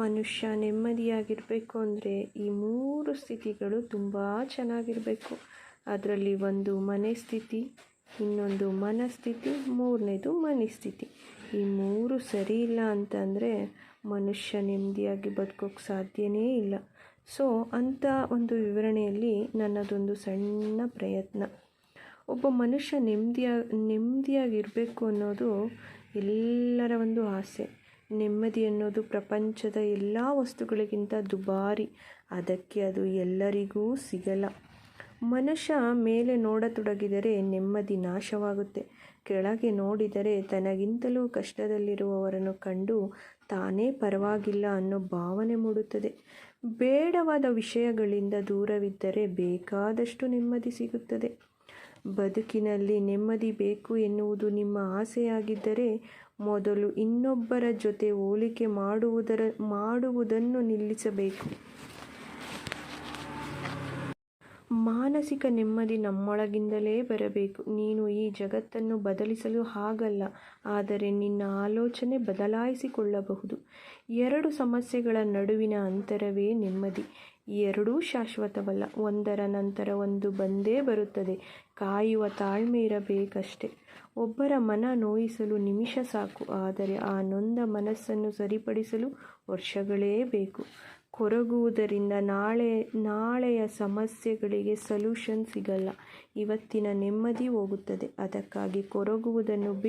ಮನುಷ್ಯ ನೆಮ್ಮದಿಯಾಗಿರಬೇಕು ಅಂದರೆ ಈ ಮೂರು ಸ್ಥಿತಿಗಳು ತುಂಬ ಚೆನ್ನಾಗಿರಬೇಕು. ಅದರಲ್ಲಿ ಒಂದು ಮನೆ ಸ್ಥಿತಿ, ಇನ್ನೊಂದು ಮನಸ್ಥಿತಿ, ಮೂರನೇದು ಮನಸ್ಥಿತಿ ಈ ಮೂರು ಸರಿ ಇಲ್ಲ ಅಂತಂದರೆ ಮನುಷ್ಯ ನೆಮ್ಮದಿಯಾಗಿ ಬದುಕೋಕ್ಕೆ ಸಾಧ್ಯನೇ ಇಲ್ಲ. ಸೊ ಅಂಥ ಒಂದು ವಿವರಣೆಯಲ್ಲಿ ನನ್ನದೊಂದು ಸಣ್ಣ ಪ್ರಯತ್ನ. ಒಬ್ಬ ಮನುಷ್ಯ ನೆಮ್ಮದಿಯಾಗಿ ನೆಮ್ಮದಿಯಾಗಿರಬೇಕು ಅನ್ನೋದು ಎಲ್ಲರ ಒಂದು ಆಸೆ. ನೆಮ್ಮದಿ ಅನ್ನೋದು ಪ್ರಪಂಚದ ಎಲ್ಲ ವಸ್ತುಗಳಿಗಿಂತ ದುಬಾರಿ. ಅದಕ್ಕೆ ಅದು ಎಲ್ಲರಿಗೂ ಸಿಗಲ್ಲ. ಮನುಷ್ಯ ಮೇಲೆ ನೋಡತೊಡಗಿದರೆ ನೆಮ್ಮದಿ ನಾಶವಾಗುತ್ತೆ. ಕೆಳಗೆ ನೋಡಿದರೆ ತನಗಿಂತಲೂ ಕಷ್ಟದಲ್ಲಿರುವವರನ್ನು ಕಂಡು ತಾನೇ ಪರವಾಗಿಲ್ಲ ಅನ್ನೋ ಭಾವನೆ ಮೂಡುತ್ತದೆ. ಬೇಡವಾದ ವಿಷಯಗಳಿಂದ ದೂರವಿದ್ದರೆ ಬೇಕಾದಷ್ಟು ನೆಮ್ಮದಿ ಸಿಗುತ್ತದೆ. ಬದುಕಿನಲ್ಲಿ ನೆಮ್ಮದಿ ಬೇಕು ಎನ್ನುವುದು ನಿಮ್ಮ ಆಸೆಯಾಗಿದ್ದರೆ ಮೊದಲು ಇನ್ನೊಬ್ಬರ ಜೊತೆ ಹೋಲಿಕೆ ಮಾಡುವುದರ, ಮಾಡುವುದನ್ನು ನಿಲ್ಲಿಸಬೇಕು. ಮಾನಸಿಕ ನೆಮ್ಮದಿ ನಮ್ಮೊಳಗಿಂದಲೇ ಬರಬೇಕು. ನೀನು ಈ ಜಗತ್ತನ್ನು ಬದಲಿಸಲು ಹಾಗಲ್ಲ, ಆದರೆ ನಿನ್ನ ಆಲೋಚನೆ ಬದಲಾಯಿಸಿಕೊಳ್ಳಬಹುದು. ಎರಡು ಸಮಸ್ಯೆಗಳ ನಡುವಿನ ಅಂತರವೇ ನೆಮ್ಮದಿ. ಎರಡೂ ಶಾಶ್ವತವಲ್ಲ. ಒಂದರ ನಂತರ ಒಂದು ಬಂದೇ ಬರುತ್ತದೆ. ಕಾಯುವ ತಾಳ್ಮೆ ಇರಬೇಕಷ್ಟೆ. ಒಬ್ಬರ ಮನ ನೋಯಿಸಲು ನಿಮಿಷ ಸಾಕು. ಆದರೆ ಆ ನೊಂದ ಮನಸ್ಸನ್ನು ಸರಿಪಡಿಸಲು ವರ್ಷಗಳೇ ಬೇಕು. ಕೊರಗುವುದರಿಂದ ನಾಳೆ, ನಾಳೆಯ ಸಮಸ್ಯೆಗಳಿಗೆ ಸಲ್ಯೂಷನ್ ಸಿಗಲ್ಲ. ಇವತ್ತಿನ ನೆಮ್ಮದಿ ಹೋಗುತ್ತದೆ. ಅದಕ್ಕಾಗಿ ಕೊರಗುವುದನ್ನು ಬಿಟ್ಟು